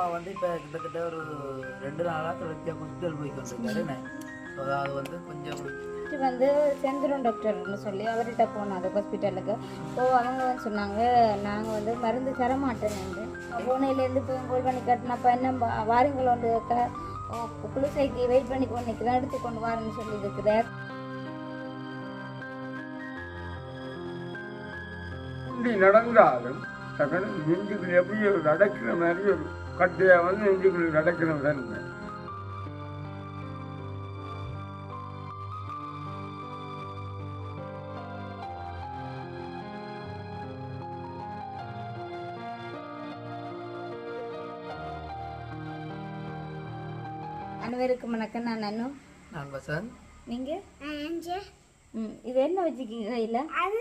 மாமா வந்து இப்போ கிட்டத்தட்ட ஒரு ரெண்டு நாளாக தொடர்ச்சியாக ஹாஸ்பிட்டல் போய் கொண்டிருக்காரு ஸோ அதாவது வந்து கொஞ்சம் வந்து செந்திரன் டாக்டர்னு சொல்லி அவர்கிட்ட போனோம் அது ஹாஸ்பிட்டலுக்கு ஸோ அவங்க சொன்னாங்க. நாங்கள் வந்து மருந்து தர மாட்டேன்னு பூனையிலேருந்து இப்போ கோல் பண்ணி கட்டினப்ப என்ன வா- வாருங்கள் வந்து க ஓ, குளிசைக்கு வெயிட் பண்ணி கொண்டு நிற்கிறேன் எடுத்து கொண்டு வாரேன்னு சொல்லி இருக்கிறார் நடந்தாலும் டக்குனு நெஞ்சுக்குள்ள எப்படி ஒரு நடக்கிற மாதிரி ஒரு கட்டையா வந்து நெஞ்சுக்குள்ள நடக்கிற மாதிரி அனைவருக்கும் வணக்கம். நான் அனு நான் வசந்த். நீங்கள் ம் இது என்ன வச்சுக்கிங்க கையில்? அடு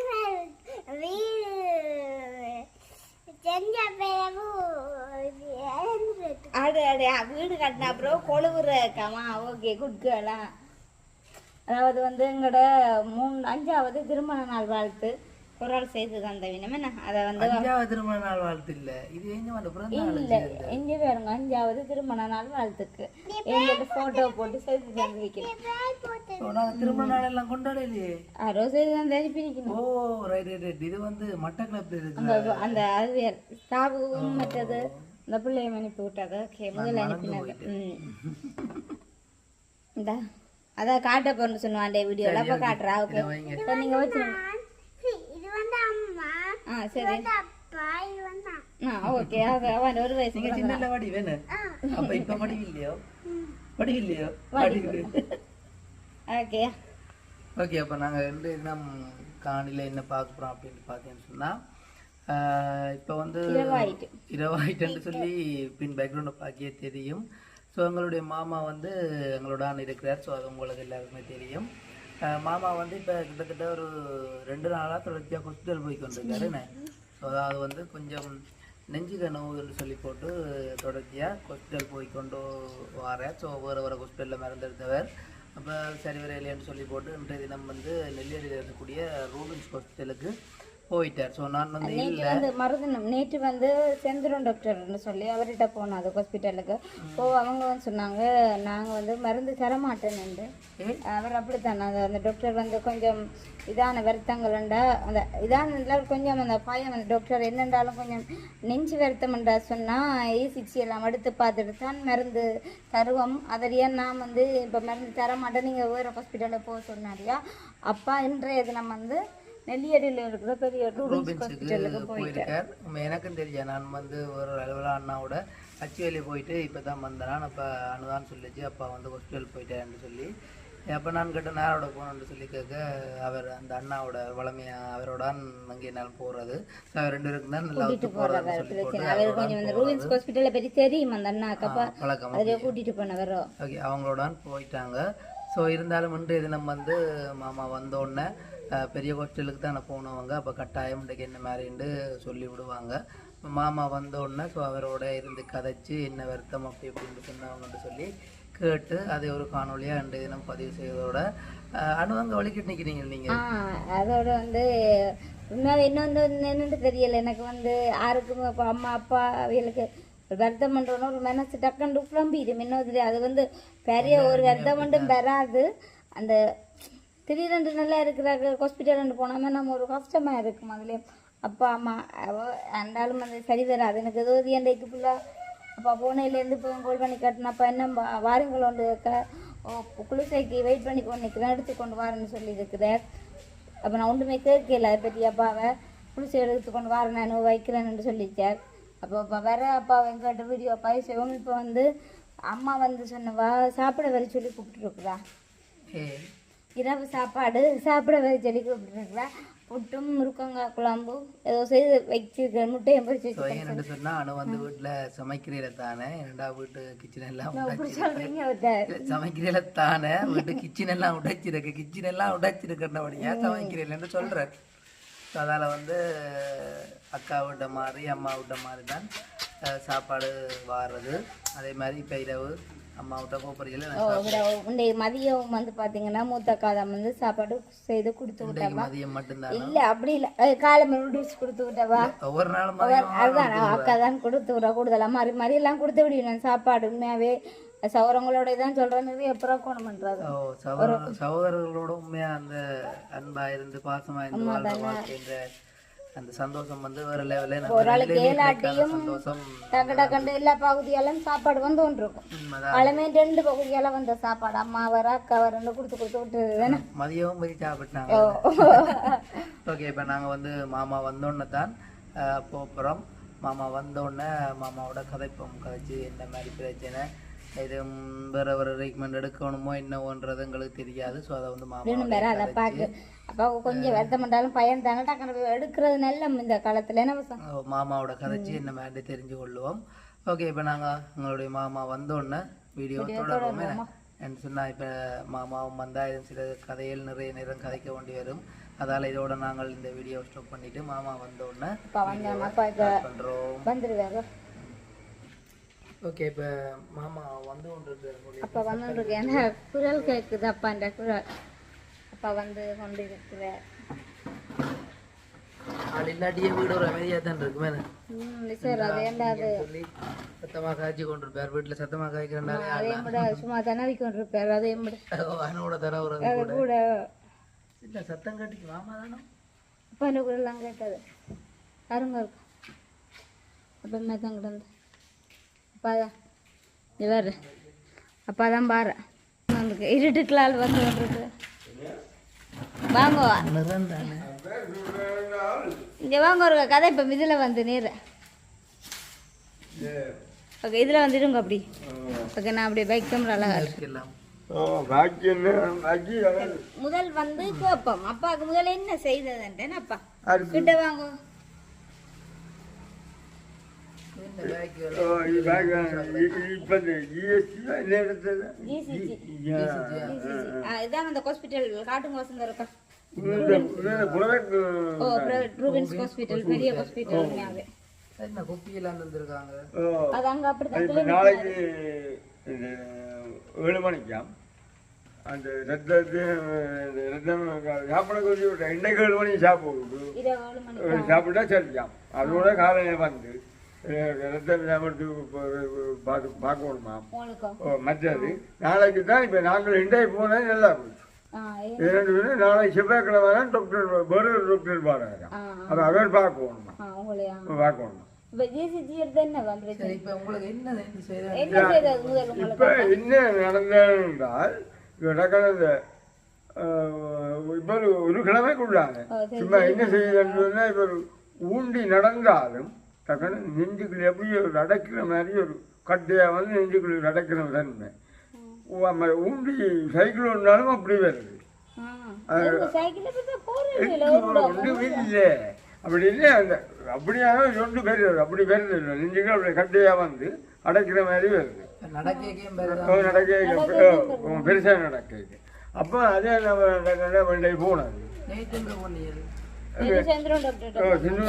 வீடு கட்டின அப்புறம் கொழுவுற கமா ஓகே குட் கேர்லா அதாவது வந்து எங்களோட மூணு அஞ்சாவது திருமண நாள் வாழ்த்து. ஒரு ஆள் செய்து தந்த வினம் அதை வந்து அஞ்சாவது திருமண நாள் வாழ்த்து இல்லை. இது இல்ல எங்க பாருங்க அஞ்சாவது திருமண நாள் வாழ்த்துக்கு. எங்கிட்ட போட்டோ போட்டு செய்து தந்து நாங்கள் திருமண நாள் எல்லாம் கொண்டாடலையே. யாரோ செய்து தந்து அனுப்பியிருக்கணும் ஓ ரைட் ரைட் ரைட் இது வந்து மட்டக்களப்பில் இருக்கு அந்த அந்த அறிவியல். ஸ்டாஃபுக்கும் மற்றது. இந்த பிள்ளைய அனுப்பி விட்டாங்க ஓகே முதல்ல அனுப்பினாங்க இந்தா அதான் காட்ட போறேன்னு சொன்னாண்டே வீடியோல. அப்ப காட்டுறா ஓகே. இப்போ நீங்க வச்சிருங்க. ஆ சரி. ஆ ஓகே. அவன் ஒரு வயசு நீங்க சின்ன வடி வேணும் அப்ப இப்ப வடிவு இல்லையோ வடிவு இல்லையோ வடிவு ஓகே. ஓகே அப்போ நாங்கள் ரெண்டு தினம் காணியில் என்ன பார்க்க அப்படின்னு பார்த்தீங்கன்னு சொன்னால் இப்போ வந்து இரவாயிட்டு. இரவாயிட்டுன்னு சொல்லி பின் பேக்ரவுண்டை பார்க்கவே தெரியும். ஸோ எங்களுடைய மாமா வந்து எங்களோட இருக்கிறார். ஸோ அது உங்களுக்கு எல்லாருக்குமே தெரியும். மாமா வந்து இப்போ கிட்டத்தட்ட ஒரு ரெண்டு நாளாக தொடர்ச்சியாக ஹாஸ்பிட்டல் போய் கொண்டிருக்காருன்னு ஸோ அதாவது வந்து கொஞ்சம் நெஞ்சு கனவுன்னு சொல்லி போட்டு தொடர்ச்சியாக ஹாஸ்பிட்டல் போய் கொண்டு வாரேன் ஸோ வேறு வேறு ஹாஸ்பிட்டலில் மறந்தெடுத்தவர் அப்போ சரி வர இல்லைன்னு சொல்லி போட்டு இன்றைய தினம் வந்து நெல்லியடியில் இருக்கக்கூடிய ரூபின்ஸ் ஹாஸ்பிட்டலுக்கு போயிட்டார். ஸோ நான் வந்து நேற்று வந்து மருதனம் நேற்று வந்து செந்திரன் டாக்டர்னு சொல்லி அவர்கிட்ட போனோம் அது ஹாஸ்பிட்டலுக்கு ஸோ அவங்க வந்து சொன்னாங்க நாங்கள் வந்து மருந்து தர மாட்டேன்னு அவர் அப்படித்தான். அந்த அந்த டாக்டர் வந்து கொஞ்சம் இதான வருத்தங்கள்ண்டா அந்த இதான கொஞ்சம் அந்த பயம் அந்த டாக்டர் என்னென்றாலும் கொஞ்சம் நெஞ்சு வருத்தம்ன்றா சொன்னால் ஏ சிக்ஸ் எல்லாம் எடுத்து பார்த்துட்டு தான் மருந்து தருவோம். அதிலேயே நான் வந்து இப்போ மருந்து தர மாட்டேன் நீங்கள் வேறு ஹாஸ்பிட்டலில் போக சொன்னாரியா? அப்பா இன்றைய தினம் வந்து நெல்லியடியில் இருக்கிற பெரிய ரூபின்ஸ் ஹாஸ்பிட்டலுக்கு போயிருக்கார். எனக்கும் தெரியும். நான் வந்து ஒரு அலுவலா அண்ணாவோட அச்சுவேலி போயிட்டு இப்போ தான் வந்தேன். அப்போ அனுதான் சொல்லிச்சு அப்பா வந்து ஹாஸ்பிட்டல் போயிட்டேன்னு சொல்லி. அப்போ நான் கிட்ட நேரோட போகணுன்னு சொல்லி கேட்க அவர் அந்த அண்ணாவோட வளமையா அவரோட அங்கே நான் போகிறது அவர் ரெண்டு பேருக்கும் தான் நல்லா சொல்லி போட்டு அவர் கொஞ்சம் பற்றி தெரியும் அந்த அண்ணாக்கப்பா பழக்கம் அதில் கூட்டிகிட்டு போனவரோ. ஓகே அவங்களோட போயிட்டாங்க. ஸோ இருந்தாலும் இன்றைய தினம் வந்து மாமா வந்தோடனே பெரிய ஹோஸ்டலுக்கு தானே போனவங்க. அப்போ கட்டாயம் இன்றைக்கு என்ன மாதிரின்னு சொல்லி விடுவாங்க. மாமா வந்தோடனே ஸோ அவரோட இருந்து கதைச்சு என்ன வருத்தம் அப்படி இப்படின்னு சொன்னவங்கன்னு சொல்லி கேட்டு அதை ஒரு காணொலியாக இன்றைய தினம் பதிவு செய்வதோட அஹ், அனுவங்க வலிக்கிட்டு நிற்கிறீங்க ஆ நீங்கள் அதோட வந்து உண்மையாக இன்னொன்று என்னன்னு தெரியல. எனக்கு வந்து யாருக்கும் இப்போ அம்மா அப்பா அவைகளுக்கு ஒரு வருத்தம் பண்ணுறோன்னு ஒரு மனசு டக்குன்னு புலம்பிடும் இன்னும் தெரியாது அது வந்து பெரிய ஒரு வருத்தம் மட்டும் வராது. அந்த திடீரென்று நல்லா இருக்கிறார்கள் ஹாஸ்பிட்டல் ரெண்டு போனாமல் நம்ம ஒரு கஷ்டமாக இருக்கும் அதுலேயும் அப்பா அம்மா அந்தாலும் அந்த சரி வராது. எனக்கு ஏதோ எண்டைக்கு ஃபுல்லாக அப்பா பூனையிலேருந்து இப்போ கோல் பண்ணி கட்டினப்ப என்ன வா- வாருங்கள் வந்து ஓ, குளிசைக்கு வெயிட் பண்ணி கொண்டு நிற்கிறேன் எடுத்து கொண்டு வாரேன்னு சொல்லியிருக்கிறார் அப்போ நான் ஒன்றுமே கேட்கல அதை பற்றி அப்பாவை குளிசை எடுத்து கொண்டு வரேன் நான் வைக்கிறேன்னு சொல்லிச்சார். அப்போ அப்போ வர அப்பாவை எங்கிட்ட வீடியோ பேசுவோம் இப்போ வந்து அம்மா வந்து சொன்னவா சாப்பிட வர சொல்லி கூப்பிட்டுருக்குறா இரவு சாப்பாடு சாப்பிட சொல்லி கூப்பிட்டுருக்குறா புட்டும் முருக்கங்காய் குழம்பு ஏதோ செய்து வச்சிருக்க முட்டையை பொறிச்சு என்னென்னு சொன்னால் அனு வந்து வீட்டில் சமைக்கிறீல தானே என்னடா வீட்டு கிச்சன் எல்லாம் அப்படி உடைச்சி சொல்கிறீங்க அவர்கிட்ட. சமைக்கிறீல தானே வீட்டு கிச்சன் எல்லாம் உடைச்சிருக்கு கிச்சன் எல்லாம் உடைச்சிருக்கிறபடியா சமைக்கிறீங்கன்னு சொல்கிறார் ஸோ அதால் வந்து அக்கா விட்ட மாதிரி அம்மா விட்ட மாதிரி தான் சாப்பாடு வாடுறது அதே மாதிரி இப்போ இரவு மதியம் வந்து பாத்தீங்கன்னா மூத்த காலம் வந்து சாப்பாடு செய்து கொடுத்து விட்டவா? இல்ல அப்படி இல்ல. காலை நூடுல்ஸ் கொடுத்து விட்டவா? ஒவ்வொரு நாளும் அதுதான் அக்கா தான் கொடுத்து விட கூடுதலா. மாதிரி மாதிரி எல்லாம் கொடுத்து விடுவேன் சாப்பாடு உண்மையாவே. சௌரங்களோட தான் சொல்றேன் நிறைய அப்புறம் கோணம் பண்றது சகோதரர்களோட உண்மையா அந்த அன்பா இருந்து பாசமா இருந்து அந்த சந்தோஷம் வந்து வேற லெவல்ல ஒரு ஆளுக்கு ஏலாட்டியும் சந்தோஷம் டக்கு டக்குண்டு எல்லா பகுதியாலும் சாப்பாடு வந்து கொண்டிருக்கும் உண்மைதான். பழமே ரெண்டு பகுதியால வந்த சாப்பாடு. அம்மா வர அக்கா வரன்னு கொடுத்து கொடுத்து விட்டு தானே மதியமும் போய் சாப்பிட்டாங்க ஓகே இப்போ நாங்கள் வந்து மாமா வந்தோடனே தான் போகிறோம் மாமா வந்தோடனே மாமாவோட கதைப்போம் கதைச்சு என்ன மாதிரி பிரச்சனை. இது வேற வேற ட்ரீட்மெண்ட் எடுக்கணுமோ என்னவோன்றது எங்களுக்கு தெரியாது. ஸோ அதை வந்து வேற அதை மாமா பார்க்க. அப்பா கொஞ்சம் வருத்தம் பண்ணாலும் பையன் தானே டக்குனு எடுக்கிறது நல்ல இந்த காலத்துல என்ன மாமாவோட கதைச்சு என்ன மாதிரி தெரிஞ்சு கொள்ளுவோம். ஓகே இப்போ நாங்கள் எங்களுடைய மாமா வந்தோடனே வீடியோ தொடருவோம். சொன்னால் இப்போ மாமாவும் வந்தால் சில கதைகள் நிறைய நேரம் கதைக்க வேண்டி வரும். அதால் இதோட நாங்கள் இந்த வீடியோ ஸ்டாப் பண்ணிட்டு மாமா வந்தோடனே பண்ணுறோம் வந்துருவாரு. ஓகே இப்போ மாமா வந்து கொண்டு இருக்கிற அப்பா வந்துருக்கு ஏன்னா குரல் கேட்குது அப்பான்ற குரல்? அப்பா வந்து கொண்டு இருக்கிற ஆள் இல்லாட்டியே வீடு ஒரு அமைதியாக தான் இருக்குமே சார் அது ஏண்டா அது சொல்லி சத்தமாக காய்ச்சி கொண்டிருப்பார். வீட்டில் சத்தமாக காய்க்கிறனாலே அதே கூட சும்மா தனவி கொண்டிருப்பார். அதே கூட. அவனோட தர ஒரு கூட. இல்லை சத்தம் காட்டிக்கு மாமா தானே? அப்பா இந்த குரல்லாம் கேட்டது அருங்க இருக்கும் அப்பா மேத்தான் கிடந்து. அப்பா இவர் அப்பா தான் பாரு. வந்து இருட்டுக்கலால் வந்து கொண்டிருக்கு. வாங்க. இங்க வாங்க ஒரு கதை இப்போ இதில் வந்து நேரு. ஓகே இதில் வந்துடுங்க அப்படி. ஓகே நான் அப்படியே பைக் பாக்கி அதான். முதல் வந்து கேட்போம் அப்பாவுக்கு முதல்ல என்ன செய்ததுன்ட்டேன் அப்பா கிட்ட வாங்க இந்த பேக்கு ஓ, இது பாக்கி, இது இப்ப இந்த GST தான் என்ன இடத்துல? GCC yeah. இதான் அந்த ஹாஸ்பிட்டல் காட்டுங்க வசந்த இருக்கா ஹாஸ்பிட்டல் பெரிய ஹாஸ்பிட்டல் அது அங்க அப்படிதான் இப்ப நாளைக்கு ஏழு அந்த ரத்தத்து ரத்தம் இன்னைக்கு ஏழு மணிக்கு சாப்பிடுது சாப்பிட்டா சரிக்காம் அதோட காலையில் வந்து ரத்தம் பார்த்து பார்க்கணுமா மற்றது நாளைக்கு தான் இப்போ நாங்கள் இன்றைக்கு போனால் நல்லா பேரும் நாளைக்கு செவ்வாய்க்கிழமை தான் டாக்டர் டாக்டர் பாருங்க அப்போ அவர் பார்க்கணுமா இப்போ என்ன வந்துருச்சு சரி இப்போ ஒரு கிழமைக்குள்ளாங்க சும்மா என்ன செய்யுதுன்னா இப்போ ஊண்டி நடந்தாலும் டக்குனு நெஞ்சுக்குள்ள எப்படி ஒரு நடக்கிற மாதிரி ஒரு கட்டையாக வந்து நெஞ்சுக்குள்ள நடக்கிற தன்மை ஊண்டி சைக்கிள் ஒன்றாலும் அப்படி வருது. இல்லை. அப்படி இல்லை அந்த அப்படியாக ஒன்று வருது அப்படி வருது இல்லை. நெஞ்சுக்கு அப்படி கட்டையாக வந்து அடைக்கிற மாதிரி வருது. பேர் நடக்க பெருசாக நடக்க அப்போ அதே நம்ம போனது? சின்ன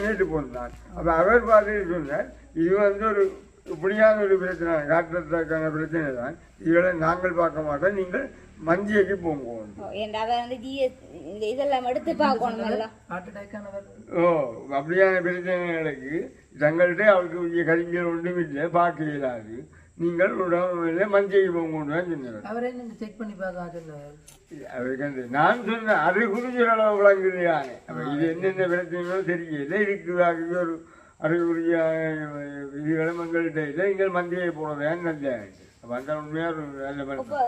நேற்று போனான் அப்போ அவர் பார்த்துட்டு சொன்னார் இது வந்து ஒரு இப்படியான ஒரு பிரச்சனை காட்டுறதுக்கான பிரச்சனை தான். இதுகளை நாங்கள் பார்க்க மாட்டோம் நீங்கள் மந்தியக்கு போங்க இதெல்லாம் எடுத்து அட்டாக்கானவர் ஓ அப்படியான பிரச்சனைகளுக்கு தங்கள்கிட்ட அவருக்கு கருவிகள் ஒன்றும் இல்லை பார்க்க இயலாது நீங்கள் உடம்பு மந்தியக்கு போங்கன்னு தான் சொன்னார். அவரே நீங்க செக் பண்ணி பார்க்க அவருக்கு நான் சொன்னேன் அது குறிஞ்ச அளவு விளங்குறியானே அப்போ இது என்னென்ன பிரச்சனைகளோ தெரியல. இதுக்கு ஒரு அறிகுறிய இதுகளும் எங்கள்கிட்ட இல்லை எங்கள் மந்தியை போனதான் நல்ல அப்போ அந்த உண்மையாக ஒரு நல்ல மருந்து. இப்போ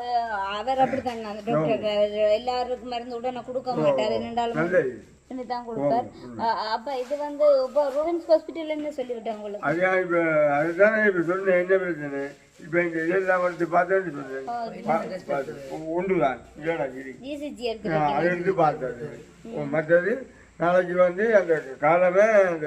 அவர் டாக்டர் எல்லாருக்கும் மருந்து உடனே கொடுக்க மாட்டார். என்னென்றாலும் நல்லது தான் கொடுப்பார். அப்ப இது வந்து இப்போ ரூவன்ஸ் ஹாஸ்பிட்டல் என்ன சொல்லிவிட்டேன் உங்களுக்கு அதான் இப்போ அதுதானே இப்போ சொன்னேன் என்ன பிரச்சனை? இப்போ இந்த இதெல்லாம் வந்து பார்த்தேன்னு சொன்னேன். ஒன்று தான் இல்லைடா அதை எடுத்து பார்த்தது. மற்றது நாளைக்கு வந்து அந்த காலமே அந்த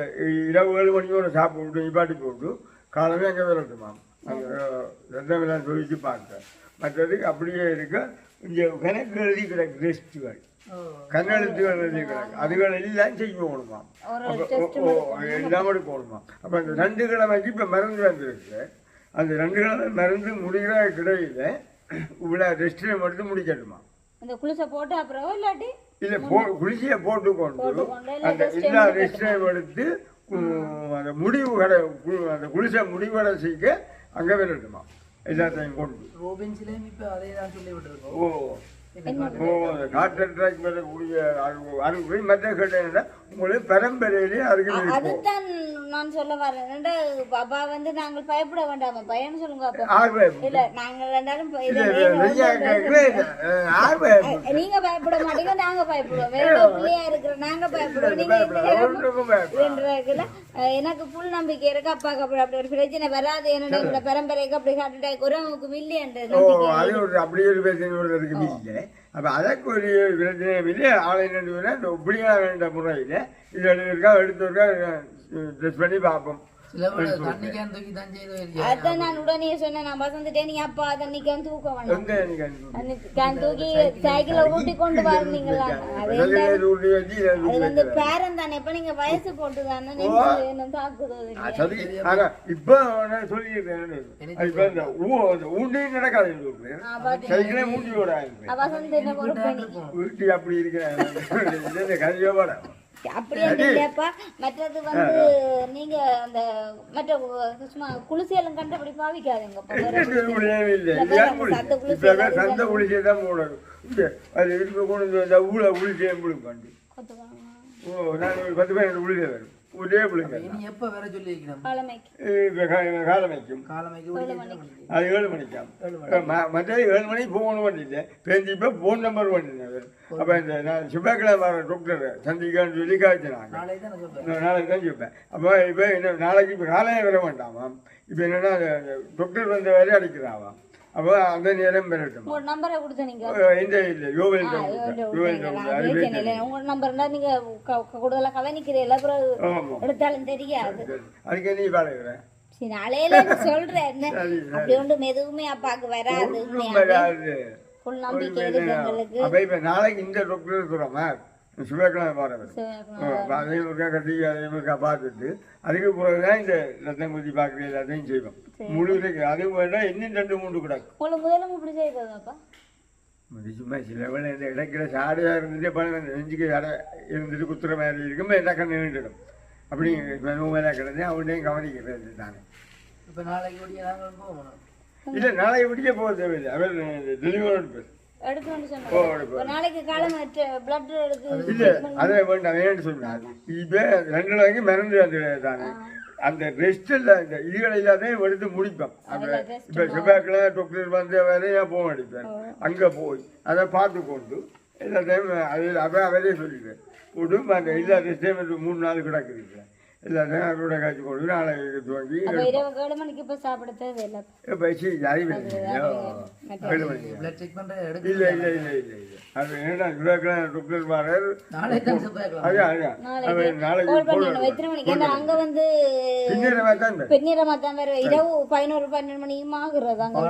இரவு ஏழு மணியோட சாப்பிட்டு நிப்பாட்டி போட்டு காலமே அங்கே விரட்டுமா அந்த சொல்லிச்சு பார்த்தேன் மற்றது அப்படியே இருக்க இங்கே கணக்கு எழுதி கிடக்கு டெஸ்ட்டுகள் கண்ணெழுத்துகள் எழுதி கிடக்கு அதுகள் எல்லாம் செய்யணுமா ஒரு அப்போ அந்த ரெண்டு கிழமைக்கு இப்போ மருந்து வந்துருக்கு. அந்த ரெண்டு கிழமை மருந்து முடிகிற கிடையில இவ்வளோ ரெஸ்ட்ரூம் எடுத்து முடிக்கட்டுமா இந்த குளிசை போட்டு அப்புறம் இல்லாட்டி இல்லை போ குளிசியை போட்டுக்கொண்டு அந்த எல்லா ரெஸ்ட்ரூம் எடுத்து உம், அந்த முடிவு கடை அந்த குளிசை முடிவடை செய்ய அங்கே விரட்டுமா எல்லாத்தையும் கொண்டு. ரோபின்ஸ்லேயும் இப்போ அதே தான் சொல்லி விட்டுருக்கோம். ஓ. மற்ற உங்களுக்கு பரம்பரையிலே அருகில் அதுதான் நான் சொல்ல வரேன் பாப்பா வந்து நாங்கள் பயப்பட வேண்டாமா பயன்னு சொல்லுங்க இல்ல நாங்கள் ரெண்டாலும் நீங்க பயப்பட மாட்டீங்க நாங்க பயப்படுவோம் வேற ஒரு பிள்ளையா இருக்கிற நாங்க பயப்படுவோம் நீங்க எனக்கு புல் நம்பிக்கை இருக்கு அப்பாக்கு அப்படி அப்படி ஒரு பிரச்சனை வராது என்னோட இந்த பரம்பரைக்கு அப்படி ஹார்ட் அட்டாக் உறவுக்கு மில்லியன் ஓ நம்பிக்கை அது ஒரு அப்படி ஒரு பிரச்சனை ஒரு இருக்கு அப்போ அதற்கு ஒரு பிரச்சனையும் ஆலை ஆளை நின்று இந்த இப்படியான முறையில் இது இருக்கா எடுத்து டெஸ்ட் பண்ணி பார்ப்போம். அதான் நான் உடனே சொன்னேன் நான் வசந்துட்டேன் நீ அப்பா அதை தூக்க வேண்டாம் அன்னைக்கு கேன் தூக்கி? சைக்கிளை ஊட்டி கொண்டு வரீங்களா அது அது வந்து. பேரன் தானே இப்ப நீங்க வயசு போட்டு தானே நீங்க என்ன தாக்குதோ ஆ, சரி ஆனா இப்போ நான் சொல்லியிருக்கேன் இப்போ இந்த ஊ அந்த ஊண்டியும் நடக்காது சைக்கிளே மூட்டி விடாது. வசந்த் என்ன பொறுப்பு நீ? ஊட்டி அப்படி இருக்கிறேன் அப்படி இல்லையாப்பா? மற்றது வந்து நீங்க அந்த மற்ற சும்மா குளிசையெல்லாம் கண்டபடி பாவிக்காதீங்க? சந்த குளிசை சந்த குளிசை தான் போடணும். அது இருக்க கொண்டு ஊழ. ஓ நான் பத்து பேர் குளிசை வரும் காலமைக்கு. ஓடி அது ஏழு மணிக்காம். ம- மற்றது ஏழு மணிக்கு போகணும் பண்ணிட்டு பேருந்து இப்போ ஃபோன் நம்பர் பண்ணினேன். அப்போ இந்த நான் செவ்வாய்க்கிழமை வர டாக்டர் சந்திக்கான்னு சொல்லி காய்ச்சினாங்க. நாளைக்கு தான் சொல்லுவேன் அப்போ இப்போ என்ன நாளைக்கு இப்போ காலையே வர வேண்டாமாம் இப்போ என்னன்னா டாக்டர் வந்த வேலையை அடிக்கிறாவாம் அப்போ அந்த நேரம் பெறட்டும் உங்க நம்பரை கொடுத்த நீங்க. இந்த இல்லை யோவில் உங்க நம்பர்னா நீங்க கூடுதலா கவனிக்கிறீல்ல ஆமாம் எடுத்தாலும் தெரியாது. அதுக்கு நீ பாடுகிறேன் சரி நாளையில சொல்றேன் என்ன? அப்படி ஒன்றும் எதுவுமே அப்பாக்கு வராது. வராது. ஃபுல் நம்பிக்கை இருக்கு எங்களுக்கு. அப்போ இப்போ நாளைக்கு இந்த டாக்டர் இருக்கிறோமா சுவேக்கிழமை வரவர் சரி, அதையும் ஒருக்கா கட்டி அதையும் ஒருக்கா பார்த்துட்டு அதுக்கு பிறகு தான் இந்த ரத்தம் குத்தி பார்க்குற எல்லாத்தையும் செய்வோம். முழுவதுக்கு அதுவும் வேண்டாம் இன்னும் ரெண்டு மூணு கிடக்கு சும்மா சில வேளை இந்த இடைக்கிற சாடையாக இருந்துட்டு பணம் நெஞ்சுக்கு அடை இருந்துட்டு குத்துற மாதிரி இருக்கும் என்ன கண்ணு நின்றுடும். அப்படி மேலே கிடந்து அவனையும் கவனிக்கிறது தானே. இப்போ நாளைக்கு இல்லை நாளைக்கு விடிய போக தேவையில்லை. அவர் டெலிவரி பேர் எடுக்கணும்னு ஓ, சொன்னாங்க. எடுப்பேன். ஒரு நாளைக்கு காலம் பிளட் எடுத்து இல்லை அதை வேண்டாம் வேணும்னு சொன்னார். இப்போ ரெண்டு நாளைக்கு மறந்து வந்து தானே. அந்த ரெஸ்ட்டில் இந்த இதுகளை எல்லாத்தையும் எடுத்து முடிப்பேன். அந்த இப்போ செவ்வாய்க்கிழமை டாக்டர் வந்த வேலையாக போக அடிப்பேன் அங்கே போய் அதை பார்த்து கொண்டு எல்லாத்தையும் அது அவ அவரே சொல்லிடுவேன் போட்டு அந்த எல்லா மூணு நாள் கிடக்குது. எல்லாத்தையும் அவரோட காய்ச்சி கொண்டு துவங்கி ஏழு மணிக்கு இப்ப சாப்பிட தேவையில்லை. பிளட் செக் பண்ணுற இல்லை எடுக்க இல்லை இல்லை இல்லை இல்லை அது என்னடா செவ்வாய்க்கிழமை டாக்டர் வரார் நாளைக்கு. எத்தனை மணிக்கு? ஏன்னா அங்க வந்து பின்னரமா தான் வேற இரவு பதினோரு பன்னெண்டு மணியும் ஆகுறது அங்க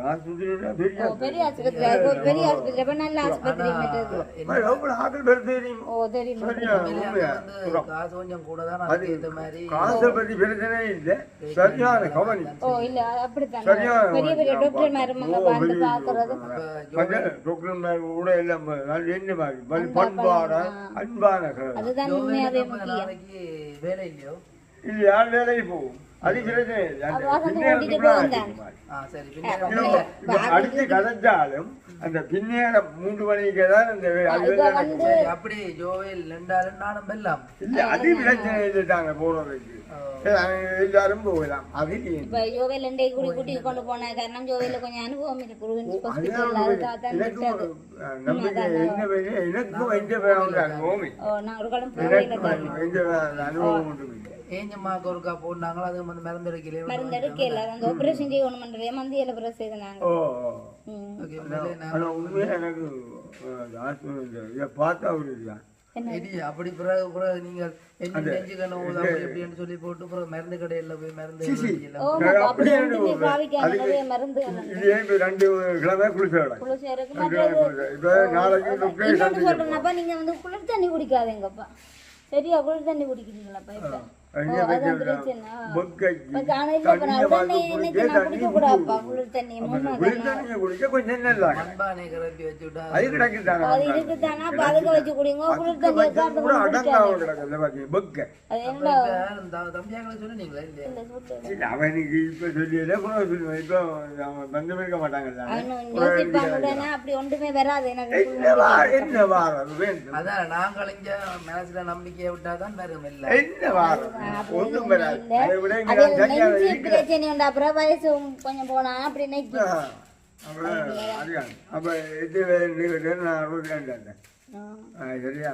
பெரிய ஆஸ்பத்திரி பெரிய ஆஸ்பத்திரி அப்ப நல்ல ஆஸ்பத்திரி ஆட்கள் பேர் தெரியும்? ஓ தெரியும்? காசு கொஞ்சம் கூட தான் அதுக்கு மாதிரி. காசை பத்தி பிரச்சனை இல்லை. சரியான கவனி. ஓ இல்ல அப்படித்தான்? பெரிய பெரிய. டாக்டர் மேரமங்க ஓ, வந்து பாக்குறது டாக்டர் மேல கூட எல்லாம் என்ன மாதிரி? பண்பான அன்பான. அதுதான் உண்மையாவே முக்கியம். வேலை இல்லையோ? இது யார் வேலைக்கு போகும் அடிச்சு கதைச்சாலும் அந்த பின்னேரம் மூன்று மணிக்கு தான் சரி அப்படி ஜோவேல் ரெண்டாலும் நானும் வெல்லாம் இல்ல அது பிரச்சனை தாங்க போறதுக்கு எல்லாரும் போகலாம். அது ஜோவேல் ரெண்டே கூடி கூட்டிட்டு கொண்டு போன காரணம் ஜோவேல கொஞ்சம் அனுபவம் இருக்கு. எனக்கும் எந்த அனுபவம் ஒன்றும் இல்லை ஒருக்கா அது வந்து மருந்து எடுக்கலையே மருந்து எடுக்கல அந்த ஆபரேஷன் செய்யணும் பண்றதே மந்தியில பிரஸ் செய்தாங்க ஓ. ஓகே உண்மையிலே நான் ஆனா உண்மையா எனக்கு அஹ், ஆஸ்பத்திரி இந்த இதை பார்த்தா ஒரு இதுதான் இடி அப்படி பிறகு பிறகு நீங்கள் என்ன நெஞ்சுக்கணும் அப்படி இப்படின்னு சொல்லி போட்டு பிறகு மருந்து கடையில் போய் மருந்து இது ரெண்டு கிழமை குளிச்சு விடலாம் குளிச்சு இருக்கு. ரெண்டு கிழமை குளிச்சு. இப்ப நாளைக்கு நீங்க வந்து குளிர் தண்ணி குடிக்காதீங்கப்பா. சரியா குளிர் தண்ணி குடிக்கிறீங்களாப்பா இப்ப? அவனுக்கு இப்ப சொல்லியதே இப்போ வந்து இருக்க மாட்டாங்கல்ல அப்படி ஒன்றுமே வராது. எனக்கு என்ன வார என்ன வாரம்? அதான் நாங்கள் இங்க மனசுல நம்பிக்கையை விட்டாதான் இல்ல. என்ன வாரம் ஒன்றும். பிரச்சனை அப்புறம் வயசு கொஞ்சம் போனா அப்படி நினைக்கும் ஆ, அப்ப இது நான் சரியா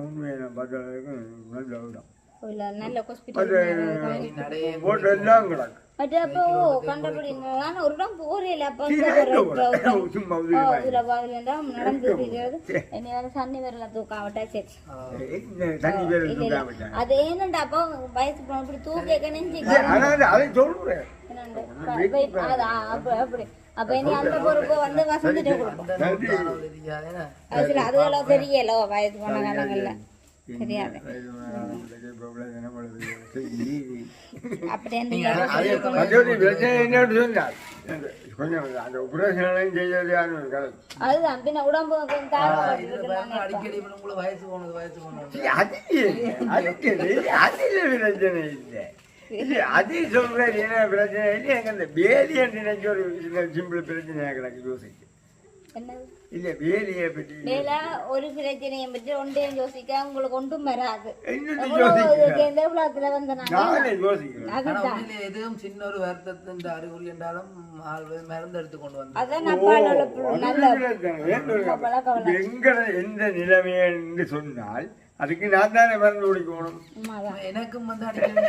உண்மையை நான் பார்த்த வரைக்கும் நல்ல நல்ல ஹாஸ்பிட்டல் போட்டு எல்லாம் கிடக்கு மற்ற அப்போ கண்டபடி நான் ஒரு இடம் போறேன் அப்ப? சும்மா சன்னி வரல தூக்கம் அவட்டா சரி விட்டாங்க அது என்னண்டா அப்போ வயசு போன இப்படி தூக்க நெஞ்சு ஆனா அது- அதை சொல்றேன் அது அப்படி அப்படி. அப்ப இனி அந்த பொறுப்பு வந்து வசந்துட்டு கொடுப்போம். அந்த நோட்டானது தெரியாது என்ன? அது சில அதுகளும் தெரியல வயசு போன காலங்கள்ல அதுதான் பின்ன உடம்பு அடிக்கடி வயசு போனது வயசு போனது அது பிரச்சனை இல்லை அது சொல்றது என்ன பிரச்சனை இல்லை எனக்கு அந்த வேலியை நினைச்ச ஒரு சிம்பிள் பிரச்சனையாக கிடக்கு யோசிக்க இல்ல வேலியை பற்றி மேல ஒரு பிரச்சனையை பற்றி ஒன்றையும் யோசிக்க உங்களுக்கு ஒன்றும் வராது எந்த உலகத்துல வந்து எதுவும் சின்ன ஒரு வருத்தத்தின் அறிகுறி என்றாலும் ஆள் போய் மருந்து எடுத்து கொண்டு வந்து அதான் அப்பாலோட புள்ள நல்ல இப்ப எங்கட எந்த நிலைமைன்னு சொன்னால் அதுக்கு நான் தானே மருந்து குடிக்கணும் எனக்கும் வந்து அடிக்கடி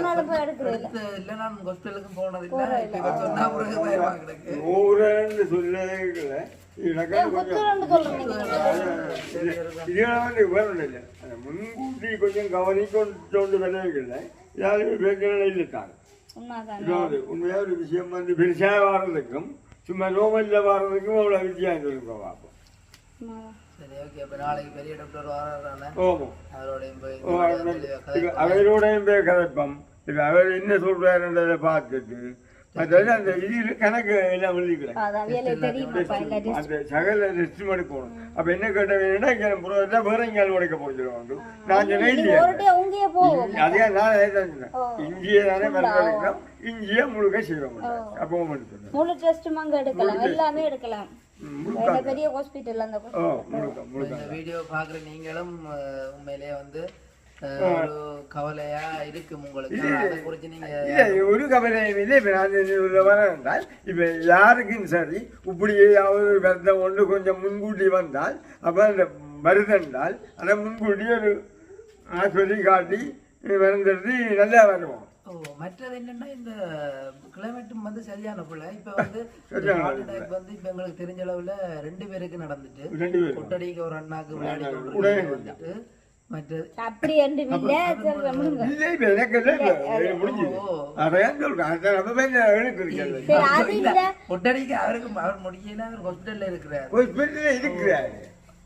நாள் போய் எடுக்கிறது இல்ல. நான் ஹாஸ்பிட்டலுக்கும் போனது இல்ல. சொன்னா பிறகு பயமா கிடக்கு ஊரன்னு சொல்லவே இல்லை. முன்கூட்டி கொஞ்சம் கவனிக்கொண்டு விளைவிக்கல யாருமே பிரச்சனை இல்லை. தான் உண்மைதான்? இன்னொரு உண்மையா ஒரு விஷயம் வந்து பெருசாக வர்றதுக்கும் சும்மா நோமல்ல வர்றதுக்கும் அவ்வளோ வித்தியாசம் இருக்கும் பார்ப்போம். சரி ஓகே நாளைக்கு பெரிய டாக்டர் அவரோடையும் போய் இப்ப கதைப்போம். அவரோடையும் போய் கதைப்போம் இப்போ அவர் என்ன சொல்றாருன்றதை பார்த்துட்டு மற்றது அந்த இது கணக்கு எல்லாம் எழுதிக்கிறேன் அந்த சகல ரெஸ்ட் அப்ப என்ன கேட்ட வேணும்னா இங்க புறத்துல வேற எங்கேயாலும் உடைக்க போயிடுவாங்க நான் சொன்னேன் அதே நான் சொன்னேன். இங்கேயே தானே இங்கேயே முழுக்க செய்வோம். அப்போ முழு எடுக்கலாம். எல்லாமே எடுக்கலாம். பெரிய ஹாஸ்பிட்டல் அந்த இந்த வீடியோ பாக்குற நீங்களும் உண்மையிலேயே வந்து ஒரு கவலையா இருக்கு உங்களுக்கு. அதை குறிச்சு நீங்க ஒரு கவலையும் இல்லை இப்போ யாருக்கும் சரி இப்படியாவது விரதம் ஒன்று கொஞ்சம் முன்கூட்டி வந்தால் அப்போ அந்த மருதென்றால் அதை முன்கூட்டி ஒரு ஆஸ்பத்திரி காட்டி மருந்தெடுத்து நல்லா வருவோம். ஓ மற்றது என்னன்னா இந்த கிளைமேட்டும் வந்து சரியான பிள்ளை இப்ப வந்து ஹார்ட் அட்டாக் வந்து இப்ப எங்களுக்கு தெரிஞ்ச அளவுல ரெண்டு பேருக்கு நடந்துட்டு. கொட்டடிக்கு ஒரு அண்ணாக்கு விளையாடி வந்துட்டு அப்படி கொட்டடிக்கு அவருக்கு அவர் முடியல அவர் ஹாஸ்பிட்டல்ல இருக்கிறார்.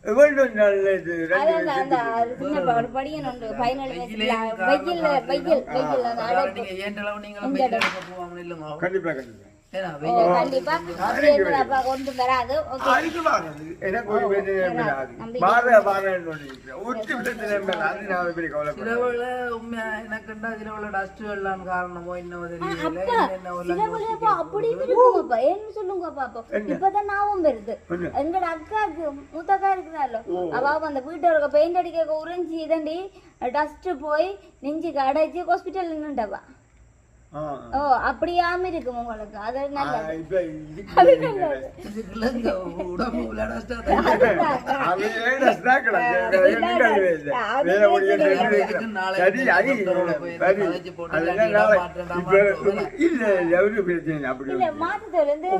ஒரு பெரிய இருக்கிறாரு எவ்வளோ நல்ல இது ரெண்டு அதான் அந்த அந்த சின்ன ப- ஒரு படியன் உண்டு. வயசுல வெயில் வெயில் அந்த அடைப்பு. வெயில் கண்டிப்பா. எனக்குண்டா சிலவுல டஸ்ட் எல்லாம் காரணமோ சிலவுலப்பா அப்படி இருக்குமாப்பா ஏன்னு சொல்லுங்க பாப்பா இப்பதான் ஞாபகம் வருது. எங்கட அக்காக்கு மூத்த அக்கா இருக்கிறாளோ. அவ அந்த வீட்டோட பெயிண்ட் அடிக்க உறிஞ்சி இதண்டி டஸ்ட் போய் நெஞ்சுக்கு அடைச்சு ஹாஸ்பிட்டல் நின்றுட்டவா ஓ அப்படியாம இருக்கும் உங்களுக்கு. அது நல்லது. மாத்தத்தோல இருந்து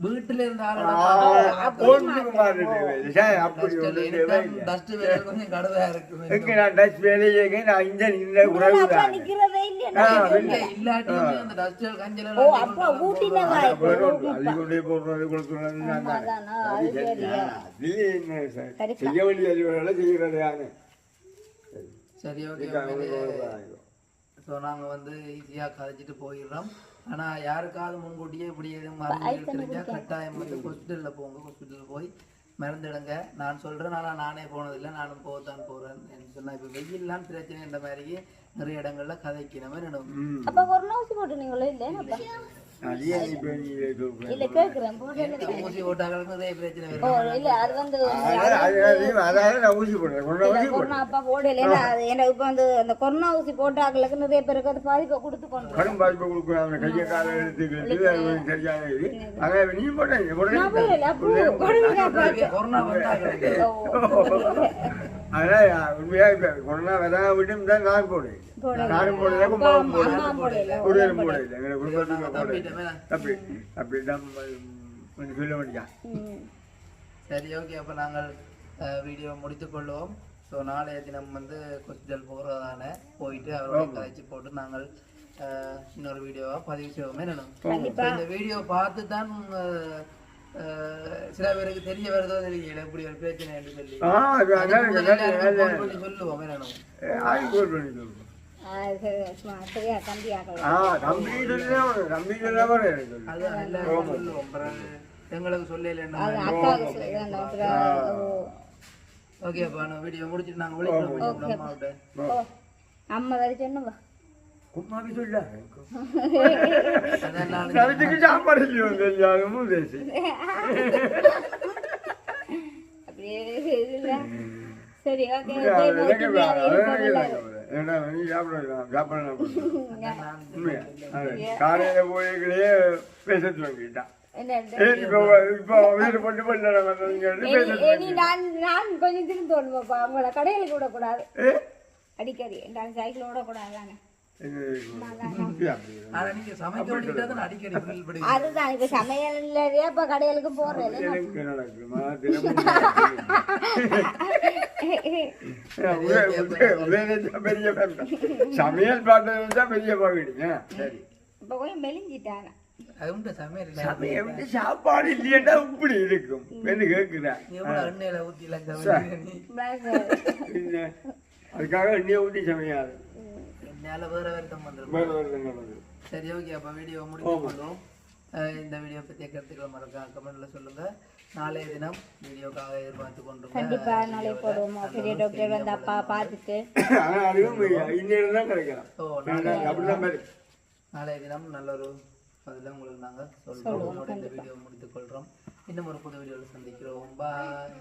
வீட்டுல சார். ஓகே ஸோ நாங்க வந்து ஈஸியா கதைச்சிட்டு போயிடுறோம். ஆனா யாருக்காவது முன்கூட்டியே இப்படி எதுவும் மருந்து கட்டாயம் வந்து ஹாஸ்பிட்டல்ல போங்க ஹாஸ்பிட்டல் போய் மருந்துடுங்க. நான் சொல்றேன் ஆனா நானே போனதில்லை நானும் போகத்தான் போறேன் சொன்னா இப்போ வெயில்லாம் பிரச்சனை இந்த மாதிரி நிறைய இடங்கள்ல கதைக்கிற மாதிரி அப்ப போட்டு நீங்களோ? இல்ல கொரோனா ஊசி கொரோனா அப்பா போடல. ஏன்னா அது எனக்கு இப்ப வந்து அந்த கொரோனா ஊசி போட்டாங்களுக்கு நிறைய பேருக்கு அது பாதிப்பை கொடுத்து கடும் பாதிப்பு கொடுக்குறோம் அந்த கையை காலை ஒரு சரியான இது. நீ போட்டேன் போடல அப்போ கொரோனா விட்டு தான் நான் போடுறேன் நானும் போடல கும்பாவும் போடல. குடியலும் போடல. எங்களை குடும்பத்துக்கு போடல. தம்பிட்டமே அப்படி அப்படி தான் கொஞ்சம் சொல்ல வேண்டியா ம். சரி ஓகே. அப்போ நாங்கள் வீடியோ முடித்துக்கொள்வோம் ஸோ நாளைய தினம் வந்து ஹாஸ்பிட்டல் போகிறதான போயிட்டு அவரோட கதைச்சு போட்டு நாங்கள் இன்னொரு வீடியோவாக பதிவு செய்வோமே நினைக்கிறோம் இந்த வீடியோ பார்த்து தான் சில பேருக்கு தெரிய வருதோ தெரியல. இப்படி ஒரு பிரச்சனை என்று சொல்லி. சொல்லுவோம் என்னணும் எங்களுக்கு சொல்லலைன்னா அக்காவுக்கு சொல்லுவேன் அப்புறம் ஓ. ஓகே அப்போ நான் வீடியோ முடிச்சுட்டு நாங்கள் விളിக்கிறோம் அம்மாவிட்ட. ஓ. அம்மா வேற சொன்னவா கும்மாவி சொல்ல. அதான் நான் கருத்துக்கு சாப்பாடு இல்லையோ தெரியாதும் பேசி. அப்படியே இல்ல. சரி ஓகே. ஏன்னா நீ சாப்பிடலாம் சாப்பிடலாம் உண்மையா? காலையில போய்களே பேச துவங்கிட்டான் என்ன ஏன் இப்போ இப்போ வீடு பண்ணி பண்ண வந்தவங்க பேச இனி நான் நான் கொஞ்சம் திரும்ப தோணுவாப்பா அவங்கள கடையில் விடக்கூடாது. அடிக்கடி நான் சைக்கிள் விடக்கூடாது தானே அதுதான் சமையல் இல்லையா இப்ப கடைகளுக்கு பெரிய சமையல் பாட்டு பெரிய பாக்கிடுங்க சரி. இப்ப கொஞ்சம் மெலிஞ்சிட்டாங்க. அது உண்டு சமையல் இல்லை. சமையல் வந்து சாப்பாடு இல்லையா இப்படி இருக்கும். என்று கேட்கிறேன் அதுக்காக எண்ணெயை ஊற்றி சமையாது. என்னால வேற வேறு நடக்குது சரி ஓகே அப்ப வீடியோ முடிச்சு கொள்வோம். இந்த வீடியோ பற்றிய கருத்துக்களை மறக்காம கமெண்ட்ல சொல்லுங்க. நாளைய தினம் வீடியோக்காக எதிர்பார்த்து கொண்டு கண்டிப்பா நாளை போடுவோம். பெரிய டாக்டர் வந்து அப்பா பார்த்துட்டு. ஆனால் அதுவும் இன்னும் தான் கிடைக்கலாம். ஓ அப்படிதான் நாளைய தினம் நல்ல ஒரு பதில உங்களுக்கு நாங்க சொல்றோம் உங்களோட இந்த வீடியோ முடித்துக் கொள்றோம். இன்னும் ஒரு புது வீடியோவில் சந்திக்கிறோம். பாய்